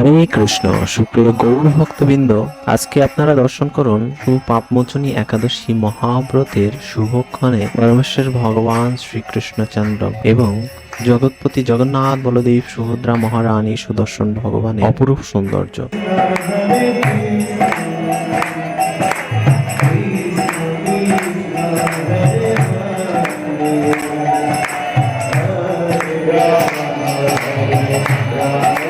হরে কৃষ্ণ, সুপ্রিয় গৌর ভক্তবৃন্দ, আজকে আপনারা দর্শন করুন সুপাপমোচনী একাদশী মহাব্রতের শুভক্ষণে পরমেশ্বর ভগবান শ্রীকৃষ্ণচন্দ্র এবং জগৎপতি জগন্নাথ বলদেব সুভদ্রা মহারানী সুদর্শন ভগবানের অপরূপ সৌন্দর্য Yeah.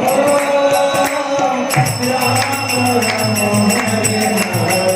Hare Rama